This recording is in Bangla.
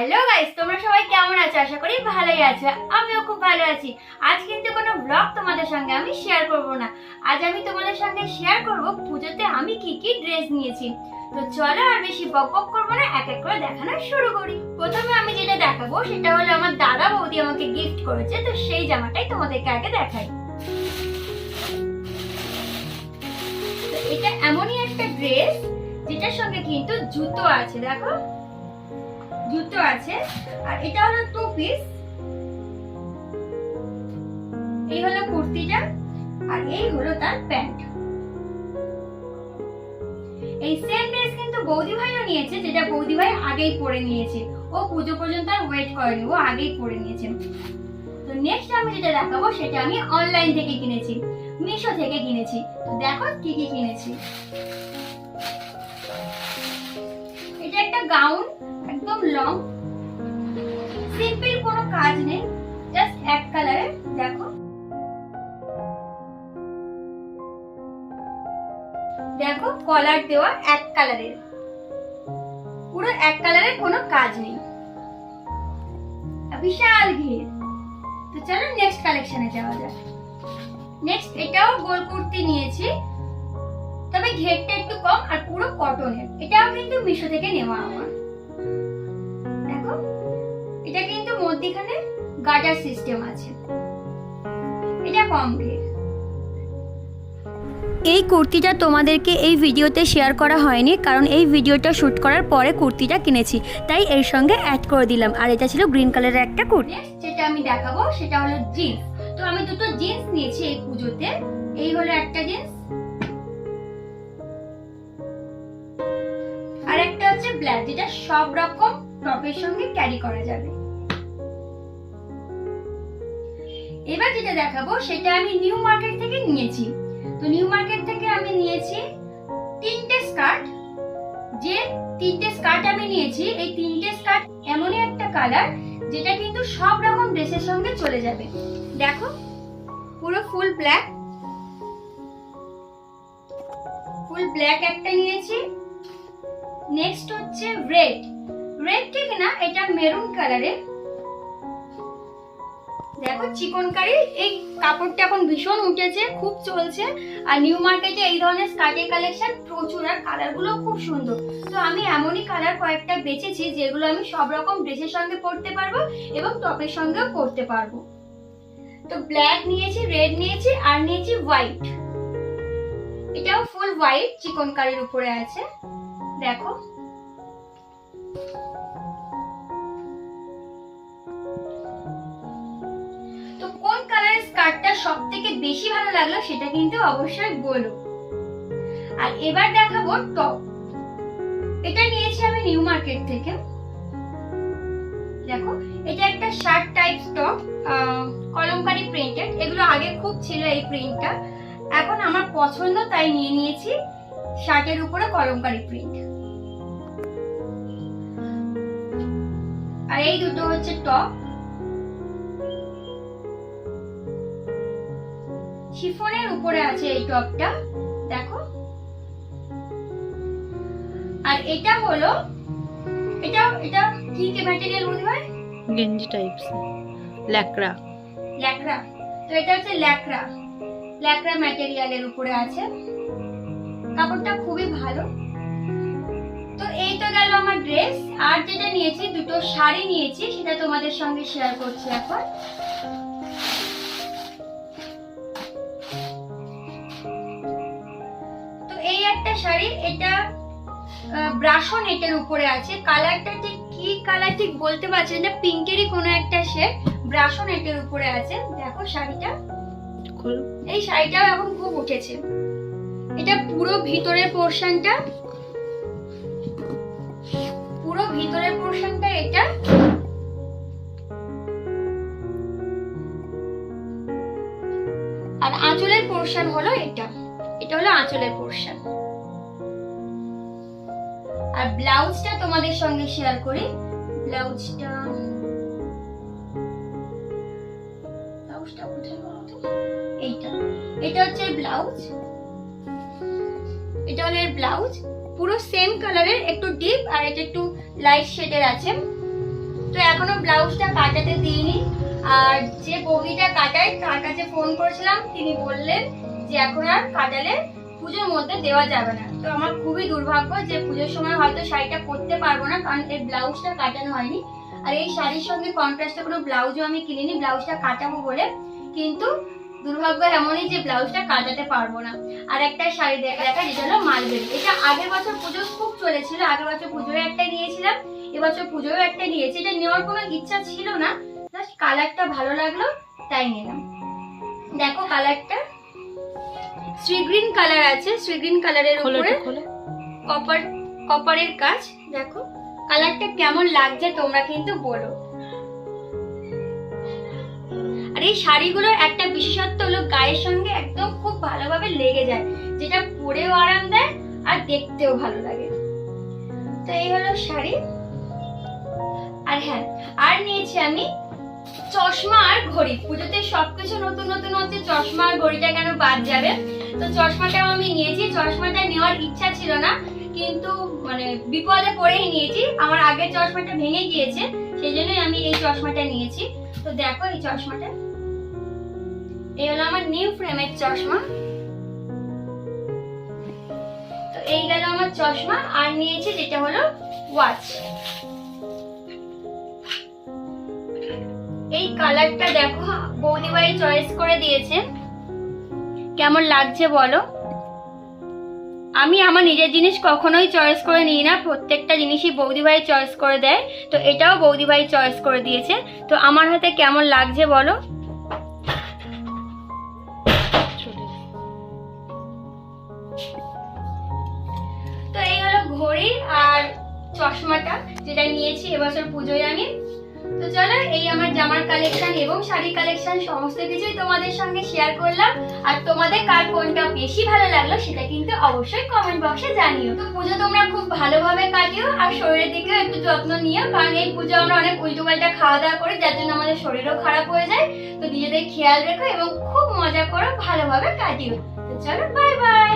হ্যালো গাইস তোমরা সবাই কেমন আছো? আশা করি ভালোই আছো। আমিও খুব ভালো আছি। আজ কিন্তু কোনো ব্লগ তোমাদের সঙ্গে আমি শেয়ার করব না। আজ আমি তোমাদের সঙ্গে শেয়ার করব পুজোতে আমি কি কি ড্রেস নিয়েছি। তো চলো আর বেশি বক বক করব না, এক এক করে দেখানো শুরু করি। প্রথমে আমি যেটা দেখাবো, সেটা হলো আমার দাদা বৌদি আমাকে গিফট করেছে, তো সেই জামাটাই তোমাদেরকে আগে দেখাই। এটা এমনই একটা ড্রেস যেটার সঙ্গে কিন্তু জুতো আছে, দেখো। জুতো আছে। আর এটা হলো টু পিস এই হলো কুর্তিটা, আর এই হলো তার প্যান্ট। এই সেম ড্রেস কিন্তু বৌদি ভাইও নিয়েছে, যেটা বৌদি ভাই আগেই পরে নিয়েছে। ও পুজো পর্যন্ত আর ওয়েট করেনি, ও আগেই পরে নিয়েছে। তো নেক্সট আমি যেটা দেখাবো, সেটা আমি অনলাইন থেকে কিনেছি, মিশো থেকে কিনেছি। তো দেখো কি কি কিনেছি। এটা একটা গাউন লং সিম্পল কোনো কাজ নেই জাস্ট এক কালারের দেখো। দেখো কলার দেওয়া এক কালারের পুরো এক কালারের কোনো কাজ নেই। বিশাল ঘির। তো চলো নেক্সট কালেকশনে যাওয়া যাক। নেক্সট এটাও গোল কুর্তি নিয়েছি। তবে ঘেরটা একটু কম আর পুরো কটনের এটাও কিন্তু মিশো থেকে নেওয়া আমার। মধ্যিখানে গাটার সিস্টেম আছে। এটা কম ঘের এই কুর্তিটা তোমাদেরকে এই ভিডিওতে শেয়ার করা হয়নি কারণ এই ভিডিওটা শ্যুট করার পরে কুর্তিটা কিনেছি। তাই এর সঙ্গে অ্যাড করে দিলাম। আর এটা ছিল গ্রিন কালারের একটা কুর্তি। যেটা আমি দেখাবো সেটা হলো জিন্স তো আমি দুটো জিন্স নিয়েছি এই পুজোতে। এই হলো একটা জিন্স আর একটা হচ্ছে ব্ল্যাক যেটা সব রকম টপের সঙ্গে ক্যারি করা যাবে। এবার যেটা দেখাবো, সেটা আমি নিউ মার্কেট থেকে নিয়েছি। তো নিউ মার্কেট থেকে আমি নিয়েছি তিনটে স্কার্ট। যে তিনটে স্কার্ট আমি নিয়েছি, এই তিনটে স্কার্ট এমনই একটা কালার, যেটা কিন্তু সব রকম ড্রেসের সঙ্গে চলে যাবে। দেখো, পুরো ফুল ব্ল্যাক। ফুল ব্ল্যাক একটা নিয়েছি। নেক্সট হচ্ছে রেড। রেড ঠিক না এটা মেরুন কালারের। দেখো, চিকনকারি, এই কাপড়টা এখন ভীষণ উঠেছে, খুব চলছে। আর নিউ মার্কেটে এই ধরনের স্কার্টের কালেকশন প্রচুর, আর কালারগুলো খুব সুন্দর। তো আমি এমনই কালার কয়েকটা বেছেছি, যেগুলো আমি সব রকম ড্রেসের সঙ্গে পরতে পারব এবং টপের সঙ্গেও পরতে পারব। তো ব্ল্যাক নিয়েছি রেড নিয়েছি, আর নিয়েছি হোয়াইট এটাও ফুল হোয়াইট চিকন কারির উপরে আছে। দেখো। সব থেকে বেশি ভালো লাগল সেটা কিন্তু অবশ্যই বলো আর এবার দেখাবো টপ। এটা নিয়েছি আমি নিউ মার্কেট থেকে। দেখো, এটা একটা shirt type top Kalamkari printed. এগুলো আগে খুব ছিল এই প্রিন্টটা। এখন আমার পছন্দ তাই নিয়ে নিয়েছি শার্টের উপরে কলমকারি প্রিন্ট। আর এই দুটো হচ্ছে টপ। শিফনের উপরে আছে এই টপটা দেখো। আর এটা হলো এটা এটা কি কি ম্যাটেরিয়াল বলতে হয়? গেঞ্জি টাইপস ল্যাকড়া। ল্যাকড়া। তো এটা হচ্ছে ল্যাকড়া। ল্যাকড়া ম্যাটেরিয়ালের উপরে আছে। কাপড়টা খুবই ভালো। তো এই তো গেল আমার ড্রেস আর যেটা নিয়েছি দুটো শাড়ি নিয়েছি সেটা তোমাদের সঙ্গে শেয়ার করছি এখন। একটা শাড়ি এটা ব্রাশো নেটের উপরে আছে। কালারটা ঠিক কি কালার ঠিক বলতে পারছি না পিঙ্কেরই কোনো একটা শেড ব্রাশো নেটের উপরে আছে। দেখো শাড়িটা। এই শাড়িটাও এখন খুব উঠেছে। এটা পুরো ভিতরের পোর্শনটা পুরো ভিতরের পোর্শনটা এটা। আর আঁচলের পোর্শন হলো এটা। এটা হলো আঁচলের পোর্শন আর ব্লাউজটা তোমাদের সঙ্গে শেয়ার করি। ব্লাউজটা এটা হচ্ছে ব্লাউজ। এটা হলো ব্লাউজ। পুরো সেম কালারের একটু ডিপ আর এটা একটু লাইট শেডের আছে। এখনও ব্লাউজটা কাটাতে দিইনি। আর যে কাটায়, তার কাছে ফোন করেছিলাম। তিনি বললেন যে এখন আর কাটালে পুজোর মধ্যে দেওয়া যাবে না। তো আমার খুবই দুর্ভাগ্য যে পুজোর সময় হয়তো শাড়িটা পরতে পারব না, কারণ এই ব্লাউজটা কাটানো হয়নি। আর এই শাড়ির সঙ্গে কন্ট্রাস্টে কোনো ব্লাউজও আমি কিনিনি, ব্লাউজটা কাটাবো বলে। কিন্তু দুর্ভাগ্য এমনই যে ব্লাউজটা কাটাতে পারব না। আর একটা শাড়ি দেখা দেখা যেটা হলো মালবেরি। এটা আগের বছর পুজো খুব চলেছিল, আগের বছর পুজোয় একটা নিয়েছিলাম, এবছর পুজোয় একটা নিয়েছি। এটা নেওয়ার কোনো ইচ্ছা ছিল না, জাস্ট কালারটা ভালো লাগল, তাই নিলাম। দেখো কালারটা। গ্রিন কালার আছে গ্রিন কালারের উপরে। কপার কপারের কাজ দেখো। কালারটা কেমন লাগছে তোমরা কিন্তু বলো। আর এই শাড়িগুলোর একটা বিশেষত্ব হলো গায়ের সঙ্গে একদম খুব ভালোভাবে লেগে যায় যেটা পরেও আরাম দেয় আর দেখতেও ভালো লাগে। তো এই হলো শাড়ি। আর হ্যাঁ আর নিয়েছি আমি চশমা আর ঘড়ি। পুজোতে সবকিছু নতুন নতুন হচ্ছে, চশমা আর ঘড়িটা কেন বাদ যাবে? তো চশমাটাও আমি নিয়েছি। চশমাটা নেওয়ার ইচ্ছা ছিল না, কিন্তু মানে বিপদে পড়েই নিয়েছি। আমার আগের চশমাটা ভেঙে গিয়েছে, সেই জন্যই আমি এই চশমাটা নিয়েছি। তো দেখো এই চশমাটা। এই হলো আমার নিউ ফ্রেমের চশমা। তো এই গেল আমার চশমা, আর নিয়েছি যেটা হলো ওয়াচ এই কালারটা দেখো বৌদিভাই চয়েস করে দিয়েছে কেমন লাগছে বলো? আমি আমার নিজের জিনিস কখনোই চয়েস করে নিই না, প্রত্যেকটা জিনিসই বৌদিভাই চয়েস করে দেয়। তো এটাও বৌদিভাই চয়েস করে দিয়েছে। তো আমার হাতে কেমন লাগছে বলো? তো এই হলো ঘড়ি আর চশমাটা, যেটা নিয়েছি এবছর পুজোয় আমি। তো চলো, এই আমার জামার কালেকশন এবং শাড়ি কালেকশন সমস্ত কিছুই তোমাদের সঙ্গে শেয়ার করলাম। আর তোমাদের কার কোনটা বেশি ভালো লাগল সেটা কিন্তু অবশ্যই কমেন্ট বক্সে জানিও। তো পুজো তোমরা খুব ভালোভাবে কাটিও, আর শরীরের দিকেও একটু যত্ন নিও, কারণ এই পুজো আমরা অনেক উল্টো পাল্টা খাওয়া দাওয়া করি, যার জন্য আমাদের শরীরও খারাপ হয়ে যায়। তো নিজেদের খেয়াল রেখো এবং খুব মজা করো, ভালোভাবে কাটিও। তো চলো বাই বাই